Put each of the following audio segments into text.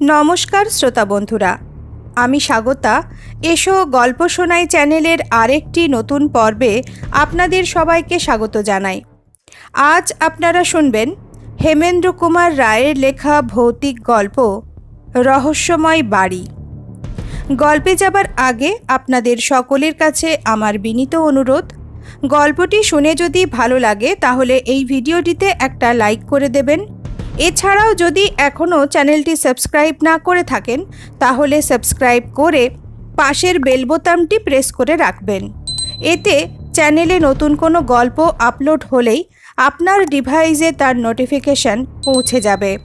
নমস্কার শ্রোতা বন্ধুরা, আমি স্বাগতা। এসো গল্প শোনাই চ্যানেলের আরেকটি নতুন পর্বে আপনাদের সবাইকে স্বাগত জানাই। আজ আপনারা শুনবেন হেমেন্দ্র কুমার রায়ের লেখা ভৌতিক গল্প, রহস্যময় বাড়ি। গল্পে যাবার আগে আপনাদের সকলের কাছে আমার বিনীত অনুরোধ, গল্পটি শুনে যদি ভালো লাগে তাহলে এই ভিডিওটিতে একটা লাইক করে দেবেন এছাড়াও যদি এখনও চ্যানেলটি সাবস্ক্রাইব না করে থাকেন, তাহলে সাবস্ক্রাইব করে পাশের বেল বোতামটি প্রেস করে রাখবেন। এতে চ্যানেলে নতুন কোনো গল্প আপলোড হলেই আপনার ডিভাইসে তার নোটিফিকেশন পৌঁছে যাবে।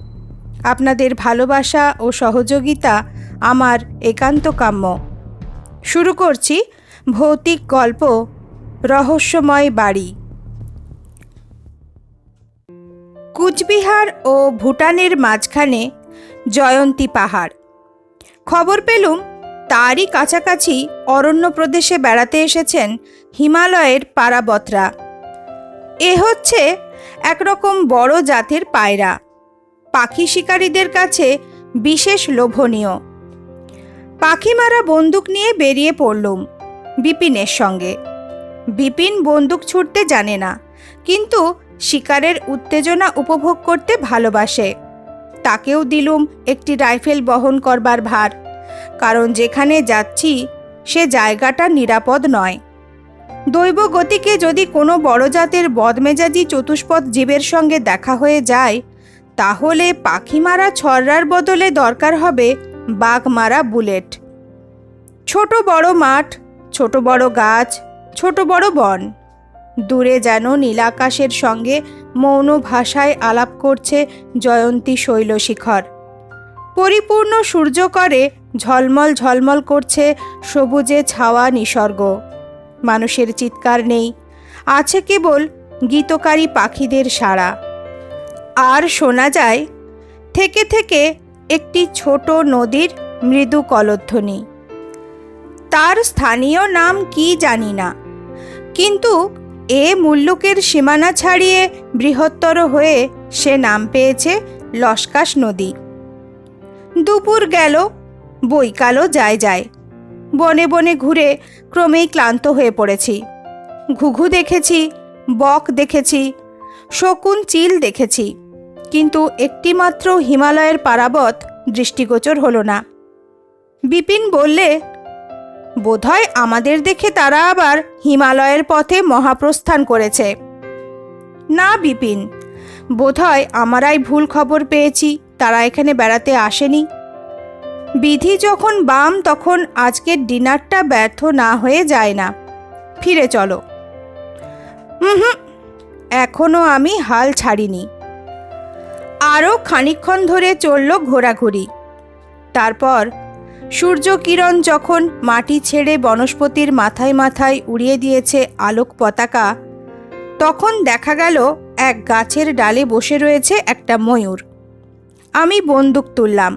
আপনাদের ভালোবাসা ও সহযোগিতা আমার একান্ত কাম্য। শুরু করছি ভৌতিক গল্প, রহস্যময় বাড়ি। কুচবিহার ও ভুটানের মাঝখানে জয়ন্তী পাহাড়। খবর পেলুম, তারই কাছাকাছি অরণ্য প্রদেশে বেড়াতে এসেছেন হিমালয়ের পারাবতরা। এ হচ্ছে একরকম বড় জাতের পায়রা। পাখি শিকারীদের কাছে বিশেষ লোভনীয়। পাখি মারা বন্দুক নিয়ে বেরিয়ে পড়লুম বিপিনের সঙ্গে। বিপিন বন্দুক ছুটতে জানে না, কিন্তু শিকারের উত্তেজনা উপভোগ করতে ভালোবাসে। তাকেও দিলুম একটি রাইফেল বহন করবার ভার, কারণ যেখানে যাচ্ছি সে জায়গাটা নিরাপদ নয়। দৈব গতিকে যদি কোনো বড় জাতের বদমেজাজি চতুষ্পদ জীবের সঙ্গে দেখা হয়ে যায়, তাহলে পাখি মারা ছড়রার বদলে দরকার হবে বাঘ মারা বুলেট। ছোট বড় মাঠ, ছোট বড় গাছ, ছোট বড় বন। দূরে যেন নীলাকাশের সঙ্গে মৌন ভাষায় আলাপ করছে জয়ন্তী শৈলশিখর। পরিপূর্ণ সূর্য করে ঝলমল ঝলমল করছে সবুজে ছাওয়া নিসর্গ। মানুষের চিৎকার নেই, আছে কেবল গীতকারী পাখিদের সাড়া। আর শোনা যায়, থেকে থেকে একটি ছোট নদীর মৃদু কলধ্বনি। তার স্থানীয় নাম কি জানি না, কিন্তু এ মুল্লুকের সীমানা ছাড়িয়ে বৃহত্তর হয়ে সে নাম পেয়েছে লস্কাস নদী। দুপুর গেল, বৈকালও যায় যায়। বনে বনে ঘুরে ক্রমেই ক্লান্ত হয়ে পড়েছি। ঘুঘু দেখেছি, বক দেখেছি, শকুন চিল দেখেছি, কিন্তু একটিমাত্র হিমালয়ের পারাবত দৃষ্টিগোচর হলো না। বিপিন বললে বোধহয় আমাদের দেখে তারা আবার হিমালয়ের পথে মহাপ্রস্থান করেছে। না, বিপিন, বোধহয় আমারাই ভুল খবর পেয়েছি, তারা এখানে বেড়াতে আসেনি। বিধি যখন বাম, তখন আজকের ডিনারটা ব্যর্থ না হয়ে যায় না। ফিরে চলো। হুম এখনও আমি হাল ছাড়িনি। আরও খানিকক্ষণ ধরে চলল ঘোরাঘুরি। তারপর সূর্য কিরণ যখন মাটি ছেড়ে বনস্পতির মাথায় মাথায় উড়িয়ে দিয়েছে আলোক পতাকা, তখন দেখা গেল এক গাছের ডালে বসে রয়েছে একটা ময়ূর। আমি বন্দুক তুললাম।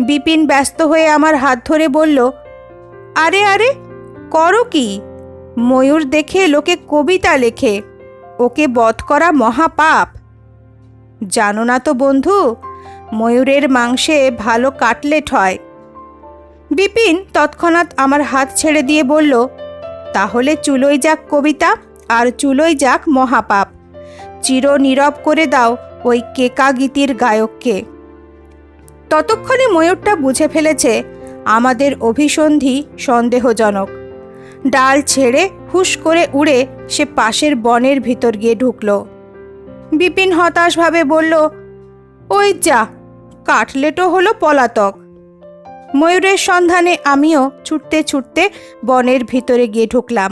বিপিন ব্যস্ত হয়ে আমার হাত ধরে বলল, আরে আরে, করো কি? ময়ূর দেখে লোকে কবিতা লেখে, ওকে বধ করা মহাপাপ। জানো না তো বন্ধু, ময়ূরের মাংসে ভালো কাটলেট হয় বিপিন তৎক্ষণাৎ আমার হাত ছেড়ে দিয়ে বলল, তাহলে চুলোই যাক কবিতা, আর চুলোই যাক মহাপাপ। চির নীরব করে দাও ওই কেকা গীতির গায়ককে ততক্ষণে ময়ূরটা বুঝে ফেলেছে আমাদের অভিসন্ধি সন্দেহজনক। ডাল ছেড়ে হুশ করে উড়ে সে পাশের বনের ভিতর গিয়ে ঢুকল। বিপিন হতাশভাবে বলল, ওই যা কাটলেটও হলো পলাতক। ময়ূরের সন্ধানে আমিও ছুটতে ছুটতে বনের ভিতরে গিয়ে ঢুকলাম।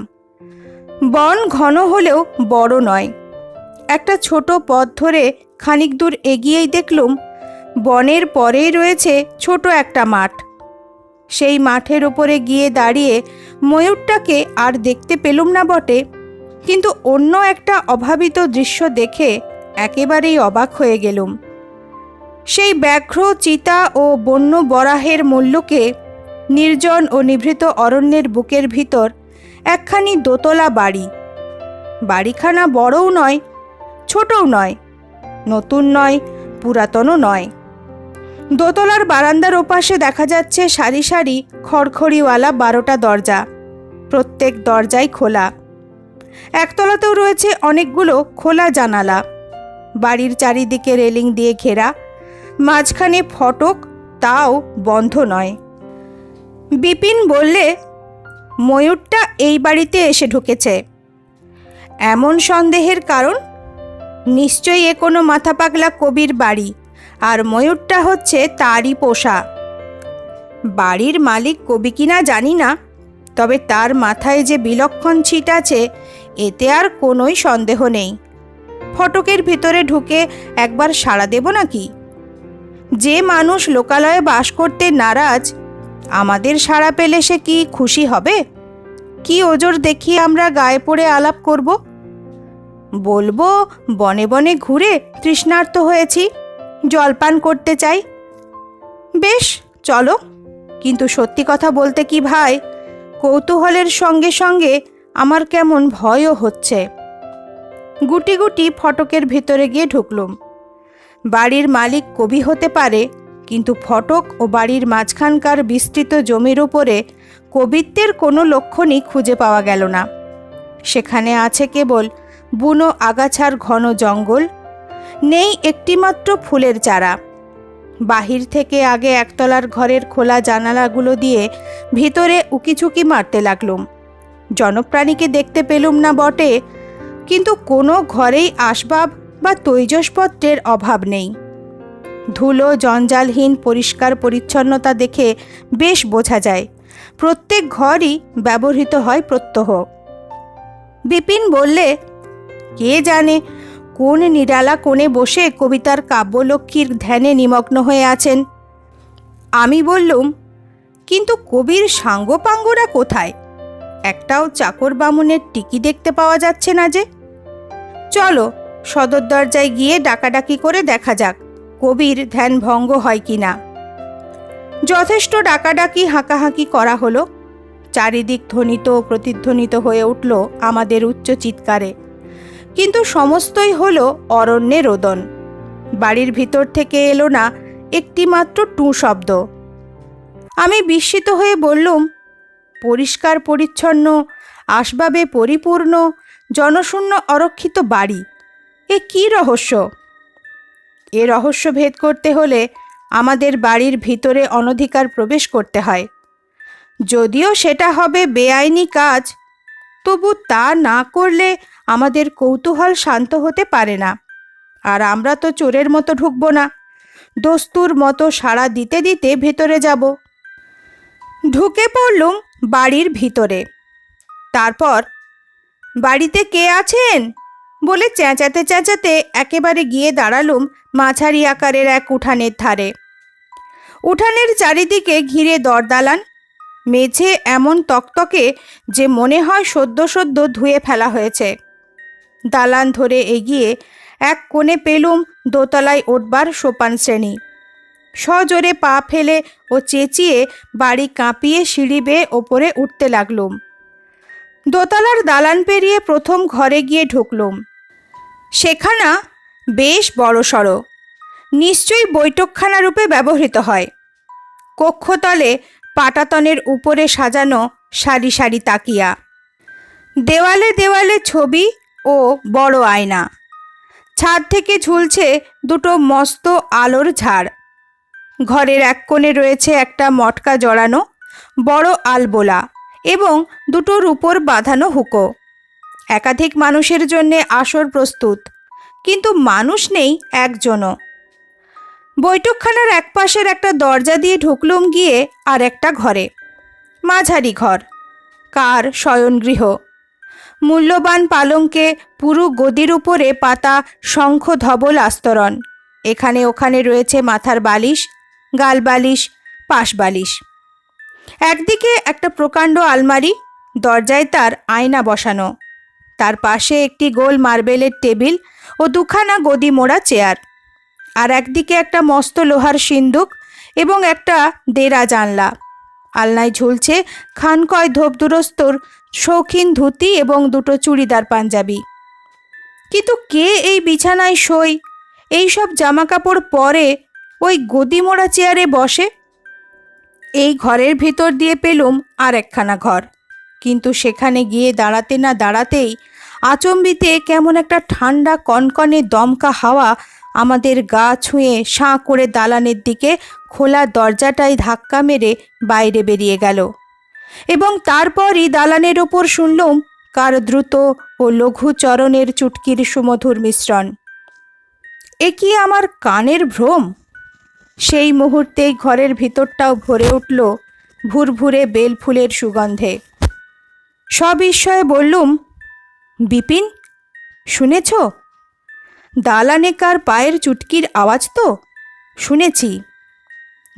বন ঘন হলেও বড় নয়। একটা ছোট পথ ধরে খানিক দূর এগিয়েই দেখলুম, বনের পরেই রয়েছে ছোট একটা মাঠ। সেই মাঠের ওপরে গিয়ে দাঁড়িয়ে ময়ূরটাকে আর দেখতে পেলুম না বটে, কিন্তু অন্য একটা অভাবিত দৃশ্য দেখে একেবারেই অবাক হয়ে গেলুম। সেই ব্যাঘ্র, চিতা ও বন্য বরাহের মূল্যকে নির্জন ও নিভৃত অরণ্যের বুকের ভিতর একখানি দোতলা বাড়ি। বাড়িখানা বড়ও নয়, ছোটও নয়, নতুন নয়, পুরাতনও নয়। দোতলার বারান্দার ওপাশে দেখা যাচ্ছে সারি সারি খড়খড়িওয়ালা বারোটা দরজা, প্রত্যেক দরজাই খোলা। একতলাতেও রয়েছে অনেকগুলো খোলা জানালা। বাড়ির চারিদিকে রেলিং দিয়ে ঘেরা মাঝখানে ফটক, তাও বন্ধ নয়। বিপিন বললে, ময়ূরটা এই বাড়িতে এসে ঢুকেছে। এমন সন্দেহের কারণ? নিশ্চয়ই এ কোনো মাথা পাগলা কবির বাড়ি, আর ময়ূরটা হচ্ছে তারই পোষা। বাড়ির মালিক কবি কিনা জানি না, তবে তার মাথায় যে বিলক্ষণ ছিট আছে, এতে আর কোনোই সন্দেহ নেই। ফটকের ভিতরে ঢুকে একবার সাড়া দেব নাকি? যে মানুষ লোকালয়ে বাস করতে নারাজ, আমাদের সাড়া পেলে সে কি খুশি হবে? কি ওজোর দেখিয়ে আমরা গায়ে পড়ে আলাপ করব? বলব, বনে বনে ঘুরে তৃষ্ণার্ত হয়েছি, জলপান করতে চাই। বেশ, চলো। কিন্তু সত্যি কথা বলতে কি ভাই, কৌতূহলের সঙ্গে সঙ্গে আমার কেমন ভয়ও হচ্ছে। গুটি গুটি ফটকের ভেতরে গিয়ে ঢুকলুম। বাড়ির মালিক কবি হতে পারে, কিন্তু ফটক ও বাড়ির মাঝখানকার বিস্তৃত জমির উপরে কবিত্বের কোনো লক্ষণই খুঁজে পাওয়া গেল না। সেখানে আছে কেবল বুনো আগাছার ঘন জঙ্গল, নেই একটিমাত্র ফুলের চারা। বাহির থেকে আগে একতলার ঘরের খোলা জানালাগুলো দিয়ে ভিতরে উকিঝুঁকি মারতে লাগলুম। জনপ্রাণীকে দেখতে পেলুম না বটে, কিন্তু কোনো ঘরেই আসবাব বা তৈজসপত্রের অভাব নেই। ধুলো, জঞ্জালহীন, পরিষ্কার পরিচ্ছন্নতা দেখে বেশ বোঝা যায়। প্রত্যেক ঘরই ব্যবহৃত হয় প্রত্যহ। বিপিন বললে, কে জানে কোন নিরালা কোণে বসে কবিতার কাব্যলক্ষ্মীর ধ্যানে নিমগ্ন হয়ে আছেন? আমি বললুম, কিন্তু কবির সাঙ্গপাঙ্গরা কোথায়? একটাও চাকর বামুনের টিকি দেখতে পাওয়া যাচ্ছে না যে। চলো সদর দরজায় গিয়ে ডাকাডাকি করে দেখা যাক, কবির ধ্যান ভঙ্গ হয় কি না। যথেষ্ট ডাকাডাকি হাঁকাহাঁকি করা হলো। চারিদিক ধ্বনিত প্রতিধ্বনিত হয়ে উঠল আমাদের উচ্চ চিৎকারে। কিন্তু সমস্তই হলো অরণ্যে রোদন। বাড়ির ভিতর থেকে এলো না একটিমাত্র টু শব্দ। আমি বিস্মিত হয়ে বললুম পরিষ্কার পরিচ্ছন্ন আসবাবে পরিপূর্ণ, জনশূন্য অরক্ষিত বাড়ি। এ কী রহস্য? এ রহস্য ভেদ করতে হলে আমাদের বাড়ির ভিতরে অনধিকার প্রবেশ করতে হয়। যদিও সেটা হবে বেআইনি কাজ, তবু তা না করলে আমাদের কৌতূহল শান্ত হতে পারে না। আর আমরা তো চোরের মতো ঢুকবো না। দস্তুর মতো সাড়া দিতে দিতে ভেতরে যাব। ঢুকে পড়লুম বাড়ির ভিতরে। তারপর, বাড়িতে কে আছেন? বলে চেঁচাতে চেঁচাতে একেবারে গিয়ে দাঁড়ালুম মাঝারি আকারের এক উঠানের ধারে। উঠানের চারিদিকে ঘিরে দরদালান, মেঝে এমন তকতকে যে মনে হয় সদ্য সদ্য ধুয়ে ফেলা হয়েছে। দালান ধরে এগিয়ে এক কোণে পেলুম দোতলায় উঠবার সোপান শ্রেণি। সজোরে পা ফেলে ও চেঁচিয়ে বাড়ি কাঁপিয়ে সিঁড়ি বেয়ে ওপরে উঠতে লাগলুম। দোতলার দালান পেরিয়ে প্রথম ঘরে গিয়ে ঢুকলুম। সেখানা বেশ বড়সড়। নিশ্চয়ই বৈঠকখানা রূপে ব্যবহৃত হয়। কক্ষতলে পাটাতনের উপরে সাজানো সারি সারি তাকিয়া। দেওয়ালে দেওয়ালে ছবি ও বড় আয়না। ছাদ থেকে ঝুলছে দুটো মস্ত আলোর ঝাড়। ঘরের এক কোণে রয়েছে একটা মটকা জড়ানো বড় আলবোলা এবং দুটোর উপর বাঁধানো হুকো। একাধিক মানুষের জন্যে আসর প্রস্তুত, কিন্তু মানুষ নেই একজনও। বৈঠকখানার এক পাশের একটা দরজা দিয়ে ঢুকলুম গিয়ে আর একটা ঘরে, মাঝারি ঘর, কার শয়নগৃহ। মূল্যবান পালঙ্কে পুরু গদির উপরে পাতা শঙ্খ ধবল আস্তরণ, এখানে ওখানে রয়েছে মাথার বালিশ, গাল বালিশ, পাশ বালিশ। একদিকে একটা প্রকাণ্ড আলমারি, দরজায় তার আয়না বসানো। তার পাশে একটি গোল মার্বেলের টেবিল ও দুখানা গদি মোড়া চেয়ার। আর একদিকে একটা মস্ত লোহার সিন্দুক এবং একটা দেরা জানলা। আলনায় ঝুলছে খানকয় ধোপদুরস্তর শৌখিন ধুতি এবং দুটো চুড়িদার পাঞ্জাবি। কিন্তু কে এই বিছানায় শই এইসব জামাকাপড় পরে ওই গদিমোড়া চেয়ারে বসে? এই ঘরের ভিতর দিয়ে পেলুম আর একখানা ঘর। কিন্তু সেখানে গিয়ে দাঁড়াতে না দাঁড়াতেই আচম্বিতে কেমন একটা ঠান্ডা কনকনে দমকা হাওয়া আমাদের গা ছুঁয়ে সাঁ করে দালানের দিকে খোলা দরজাটায় ধাক্কা মেরে বাইরে বেরিয়ে গেল। এবং তারপরই দালানের ওপর শুনলুম কার দ্রুত ও লঘু চরণের চুটকির সুমধুর মিশ্রণ। এ কি আমার কানের ভ্রম? সেই মুহূর্তেই ঘরের ভিতরটাও ভরে উঠল ভুরভুরে বেলফুলের সুগন্ধে। সবিস্ময়ে বললুম, বিপিন, শুনেছ? দালানে কার পায়ের চুটকির আওয়াজ তো? শুনেছি।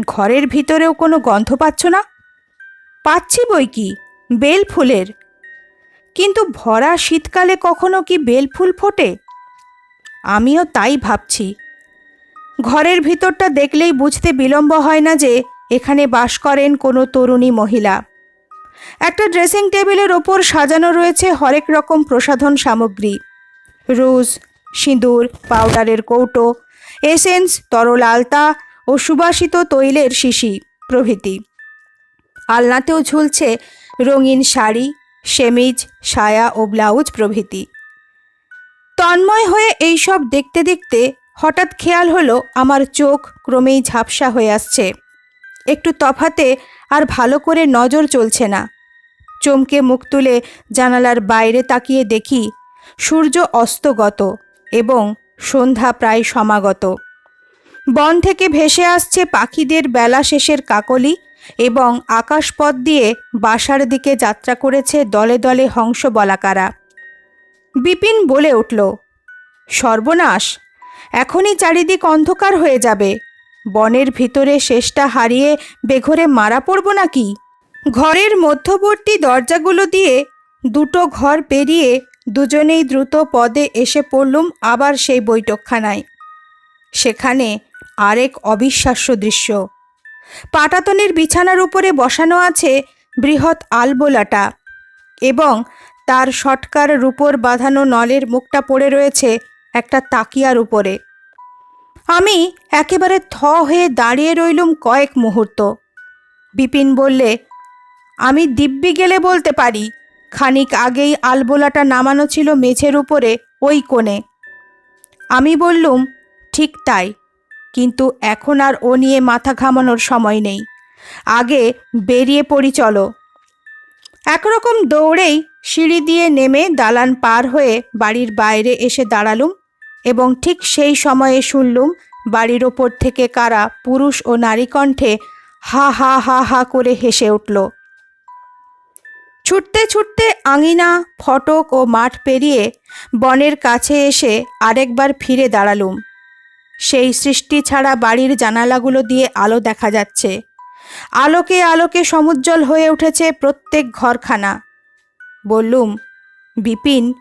ঘরের ভিতরেও কোনো গন্ধ পাচ্ছ না? পাচ্ছি বই কি, বেল ফুলের। কিন্তু ভরা শীতকালে কখনো কি বেল ফুল ফোটে? আমিও তাই ভাবছি। ঘরের ভিতরটা দেখলেই বুঝতে বিলম্ব হয় না যে এখানে বাস করেন কোনো তরুণী মহিলা। একটা ড্রেসিং টেবিলের ওপর সাজানো রয়েছে হরেক রকম প্রসাধন সামগ্রী। রোজ, সিঁদুর, পাউডারের কৌটো, এসেন্স, তরল আলতা ও সুবাসিত তৈলের শিশি প্রভৃতি। আলনাতেও ঝুলছে রঙিন শাড়ি, সেমিজ, সায়া ও ব্লাউজ প্রভৃতি। তন্ময় হয়ে এইসব দেখতে দেখতে হঠাৎ খেয়াল হলো, আমার চোখ ক্রমেই ঝাপসা হয়ে আসছে। একটু তফাতে আর ভালো করে নজর চলছে না। চমকে মুখ তুলে জানালার বাইরে তাকিয়ে দেখি, সূর্য অস্তগত এবং সন্ধ্যা প্রায় সমাগত। বন থেকে ভেসে আসছে পাখিদের বেলা শেষের কাকলি এবং আকাশপথ দিয়ে বাসার দিকে যাত্রা করেছে দলে দলে হংস বলাকারা বিপিন বলে উঠল, সর্বনাশ, এখনই চারিদিক অন্ধকার হয়ে যাবে। বনের ভিতরে শেষটা হারিয়ে বেঘরে মারা পড়ব নাকি? ঘরের মধ্যবর্তী দরজাগুলো দিয়ে দুটো ঘর পেরিয়ে দুজনেই দ্রুত পদে এসে পড়লুম আবার সেই বৈঠকখানায়। সেখানে আরেক অবিশ্বাস্য দৃশ্য। পাটাতনের বিছানার উপরে বসানো আছে বৃহৎ আলবোলাটা এবং তার শটকার রূপর বাঁধানো নলের মুখটা পড়ে রয়েছে একটা তাকিয়ার উপরে। আমি একেবারে থ হয়ে দাঁড়িয়ে রইলুম কয়েক মুহূর্ত। বিপিন বললে, আমি দিব্যি গেলে বলতে পারি, খানিক আগেই আলবোলাটা নামানো ছিল মেঝের উপরে, ওই কোণে। আমি বললুম, ঠিক তাই, কিন্তু এখন আর ও নিয়ে মাথা ঘামানোর সময় নেই। আগে বেরিয়ে পড়ি চলো। একরকম দৌড়েই সিঁড়ি দিয়ে নেমে দালান পার হয়ে বাড়ির বাইরে এসে দাঁড়ালুম। এবং ঠিক সেই সময়ে শুনলুম, বাড়ির ওপর থেকে কারা পুরুষ ও নারী কণ্ঠে হা হা হা হা করে হেসে উঠল। ছুটতে ছুটতে আঙিনা, ফটক ও মাঠ পেরিয়ে বনের কাছে এসে আরেকবার ফিরে দাঁড়ালুম। সেই সৃষ্টি ছাড়া বাড়ির জানালাগুলো দিয়ে আলো দেখা যাচ্ছে। আলোকে আলোকে সমুজ্জ্বল হয়ে উঠেছে প্রত্যেক ঘরখানা। বললুম, বিপিন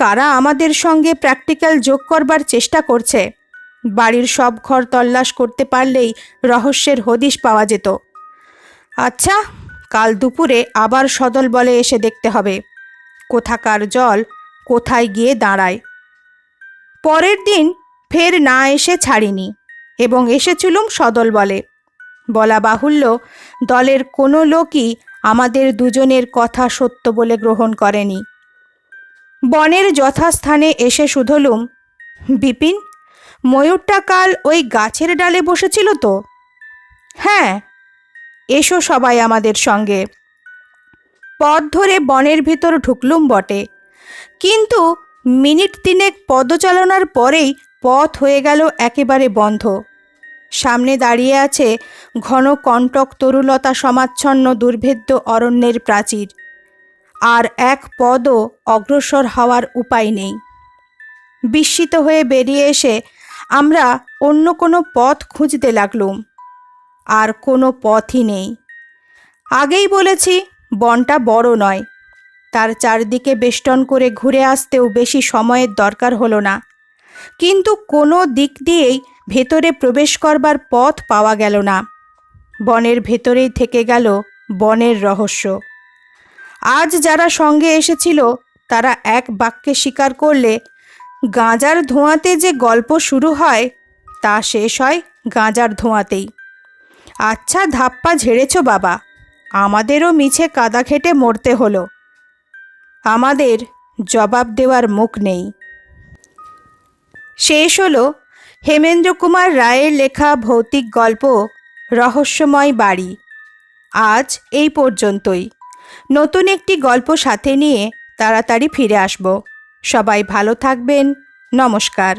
কারা আমাদের সঙ্গে প্র্যাকটিক্যাল যোগ করবার চেষ্টা করছে? বাড়ির সব ঘর তল্লাশ করতে পারলেই রহস্যের হদিশ পাওয়া যেত। আচ্ছা কাল দুপুরে আবার সদল বলে এসে দেখতে হবে। কোথাকার জল, কোথায় গিয়ে দাঁড়ায়? পরের দিন ফের না এসে ছাড়িনি এবং এসেছিলুম সদল বলে। বলা বাহুল্য, দলের কোনো লোকই আমাদের দুজনের কথা সত্য বলে গ্রহণ করেনি। বনের যথাস্থানে এসে শুধলুম, বিপিন, ময়ূরটা কাল ওই গাছের ডালে বসেছিল তো? হ্যাঁ এসো সবাই আমাদের সঙ্গে। পথ ধরে বনের ভিতর ঢুকলুম বটে, কিন্তু মিনিট তিনেক পদচালনার পরেই পথ হয়ে গেল একেবারে বন্ধ। সামনে দাঁড়িয়ে আছে ঘন কণ্টক তরুলতা সমাচ্ছন্ন দুর্ভেদ্য অরণ্যের প্রাচীর। আর এক পদও অগ্রসর হওয়ার উপায় নেই। বিস্মিত হয়ে বেরিয়ে এসে আমরা অন্য কোনো পথ খুঁজতে লাগলুম। আর কোনো পথই নেই। আগেই বলেছি, বনটা বড় নয়। তার চারদিকে বেষ্টন করে ঘুরে আসতেও বেশি সময়ের দরকার হলো না। কিন্তু কোনো দিক দিয়েই ভেতরে প্রবেশ করবার পথ পাওয়া গেল না। বনের ভেতরেই থেকে গেল বনের রহস্য। আজ যারা সঙ্গে এসেছিল, তারা এক বাক্যে স্বীকার করলে, গাঁজার ধোঁয়াতে যে গল্প শুরু হয়, তা শেষ হয় গাঁজার ধোঁয়াতেই। আচ্ছা ধাপ্পা ঝেড়েছ বাবা, আমাদেরও মিছে কাদা খেটে মরতে হলো। আমাদের জবাব দেওয়ার মুখ নেই। শেষ হলো হেমেন্দ্র কুমার রায়ের লেখা ভৌতিক গল্প, রহস্যময় বাড়ি। আজ এই পর্যন্তই। নতুন একটি গল্প সাথে নিয়ে তাড়াতাড়ি ফিরে আসব। সবাই ভালো থাকবেন। নমস্কার।